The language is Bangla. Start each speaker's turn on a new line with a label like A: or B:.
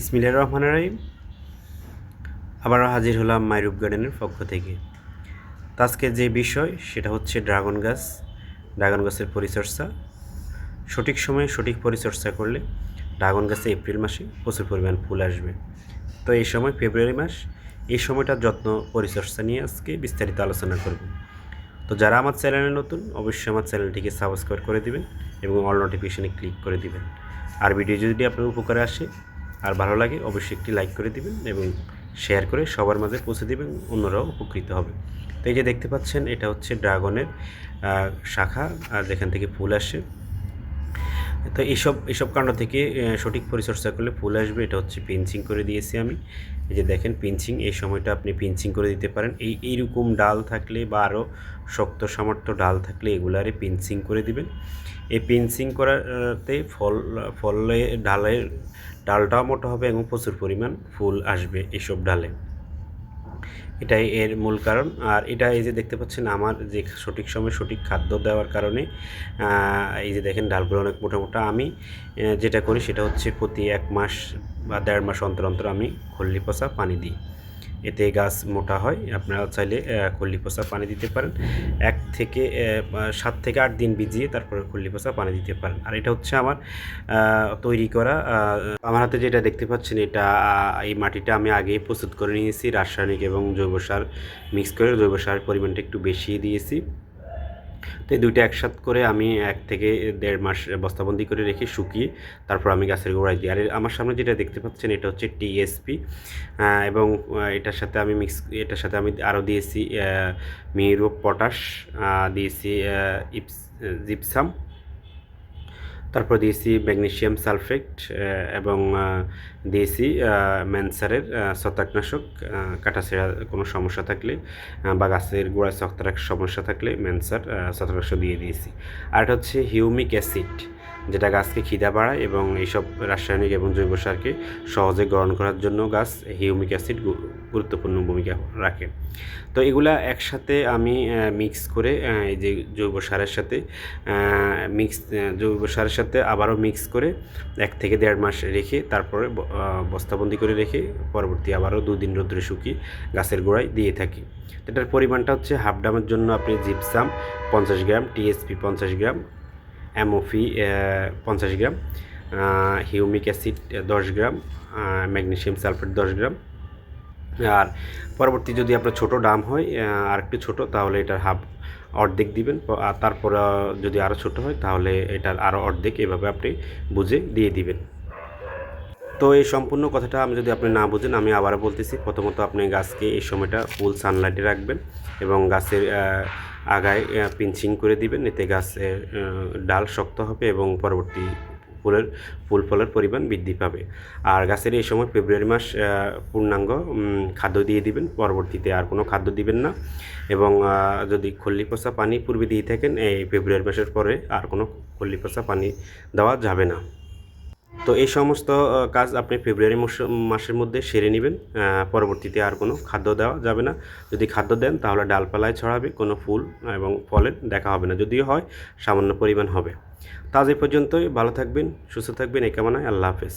A: ইসমিল্লা রহমান রাহিম। আবারও হাজির হলাম মাইরুপ গার্ডেনের পক্ষ থেকে। আজকে যে বিষয়, সেটা হচ্ছে ড্রাগন গাছ, ড্রাগন গাছের পরিচর্যা। সঠিক সময়ে সঠিক পরিচর্যা করলে ড্রাগন গাছে এপ্রিল মাসে প্রচুর পরিমাণ ফুল আসবে। তো এই সময় ফেব্রুয়ারি মাস, এই সময়টার যত্ন, পরিচর্যা নিয়ে আজকে বিস্তারিত আলোচনা করব। তো যারা আমার চ্যানেলে নতুন, অবশ্যই আমার চ্যানেলটিকে সাবস্ক্রাইব করে দিবেন এবং অল নোটিফিকেশানে ক্লিক করে দিবেন। আর ভিডিও যদি আপনার উপকারে আসে আর ভালো লাগে অবশ্যই একটি লাইক করে দিবেন এবং শেয়ার করে সবার মাঝে পৌঁছে দিবেন, অন্যরাও উপকৃত হবে। তো এই যে দেখতে পাচ্ছেন, এটা হচ্ছে ড্রাগনের শাখা, আর যেখান থেকে ফুল আসে। তো এইসব এইসব কাণ্ড থেকে সঠিক পরিচর্যা করলে ফুল আসবে, এটা হচ্ছে পেন্সিং করে দিয়েছি আমি। এই যে দেখেন পিঞ্চিং এই সময়টা আপনি পিঞ্চিং করে দিতে পারেন। এই, এইরকম ডাল থাকলে বা আরও শক্ত সামর্থ্য ডাল থাকলে এগুলারে পিঞ্চিং করে দিবেন। এই পিঞ্চিং করাতে ফল, ফলে ডালের ডালটাও মোটা হবে এবং প্রচুর পরিমাণ ফুল আসবে এসব ডালে। এটাই এর মূল কারণ। আর এটা এই যে দেখতে পাচ্ছেন, আমার যে সঠিক সময়ে সঠিক খাদ্য দেওয়ার কারণে এই যে দেখেন ডালগুলো অনেক মোটা মোটা। আমি যেটা করি সেটা হচ্ছে প্রতি এক মাস বা দেড় মাস অন্তর অন্তর আমি খল্লি পচা পানি দিই। এতে গাছ মোটা হয়, আপনারা চাইলে খল্লি পচা পানি দিতে পারেন। এক থেকে সাত থেকে আট দিন ভিজিয়ে তারপরে খল্লি পচা পানি দিতে পারেন। আর এটা হচ্ছে আমার তৈরি করা আমার হাতে যেটা দেখতে পাচ্ছেন এটা এই মাটিটা আমি আগেই প্রস্তুত করে নিয়েছি। রাসায়নিক এবং জৈব সার মিক্স করে জৈব সারের পরিমাণটা একটু বেশি দিয়েছি। তো এই দুইটা একসাথ করে আমি এক থেকে দেড় মাস বস্তাবন্দি করে রেখে শুকিয়ে তারপর আমি গাছের গোড়ায় দিই। আর আমার সামনে যেটা দেখতে পাচ্ছেন এটা হচ্ছে টিএসপি এবং এটার সাথে আমি মিক্স, এটার সাথে আমি আরও দিয়েছি মিরো, পটাশ দিয়েছি ইপস, জিপসাম তারপর দিয়েছি ম্যাগনেসিয়াম সালফেট এবং দিয়েছি ম্যানসারের ছত্রাকনাশক কাটাছেঁড়া কোনো সমস্যা থাকলে বা গাছের গোড়ায় ছত্রাক সমস্যা থাকলে ম্যানসার ছত্রাকনাশক দিয়ে দিয়েছি। আর এটা হচ্ছে হিউমিক অ্যাসিড, যেটা গাছকে খিদা বাড়ায় এবং এইসব রাসায়নিক এবং জৈব সারকে সহজে গ্রহণ করার জন্য গাছ হিউমিক অ্যাসিড গুরুত্বপূর্ণ ভূমিকা রাখে। তো এগুলা একসাথে আমি মিক্স করে এই যে জৈব সারের সাথে মিক্স জৈব সারের সাথে আবারও মিক্স করে এক থেকে দেড় মাস রেখে তারপরে বস্তাবন্দি করে রেখে পরবর্তী আবারও দুদিন রোদ্রে শুকিয়ে গাছের গোড়ায় দিয়ে থাকি। এটার পরিমাণটা হচ্ছে হাফ ডামের জন্য আপনি জিপসাম পঞ্চাশ গ্রাম টিএসপি পঞ্চাশ গ্রাম অ্যামোফি পঞ্চাশ গ্রাম হিউমিক অ্যাসিড দশ গ্রাম ম্যাগনেশিয়াম সালফেট দশ গ্রাম আর পরবর্তী যদি আপনার ছোট ডাম হয় আর একটু ছোট, তাহলে এটার হাফ অর্ধেক দিবেন। আর তারপর যদি আরও ছোট হয়, তাহলে এটার আরও অর্ধেক এভাবে আপনি বুঝে দিয়ে দিবেন। তো এই সম্পূর্ণ কথাটা আমি যদি আপনি না বুঝেন, আমি আবারও বলতেছি, প্রথমত আপনি গাছকে এই সময়টা ফুল সানলাইটে রাখবেন এবং গাছের আগায় পিঞ্চিং করে দিবেন। এতে গাছের ডাল শক্ত হবে এবং পরবর্তী ফুলের ফুল ফলের পরিমাণ বৃদ্ধি পাবে। আর গাছের এই সময় ফেব্রুয়ারি মাস পূর্ণাঙ্গ খাদ্য দিয়ে দিবেন, পরবর্তীতে আর কোনো খাদ্য দিবেন না। এবং যদি খল্লি পচা পানি পূর্বে দিয়ে থাকেন, এই ফেব্রুয়ারি মাসের পরে আর কোনো খল্লি পচা পানি দেওয়া যাবে না। তো এই সমস্ত কাজ আপনি ফেব্রুয়ারি মাস- মাসের মধ্যে সেরে নেবেন পরবর্তীতে আর কোনো খাদ্য দেওয়া যাবে না। যদি খাদ্য দেন, তাহলে ডালপালায় ছড়াবে, কোনো ফুল এবং ফলের দেখা হবে না। যদিও হয়, সামান্য পরিমাণ হবে। তো আজ এই পর্যন্তই ভালো থাকবেন সুস্থ থাকবেন এই কামনায় আল্লাহ হাফেজ।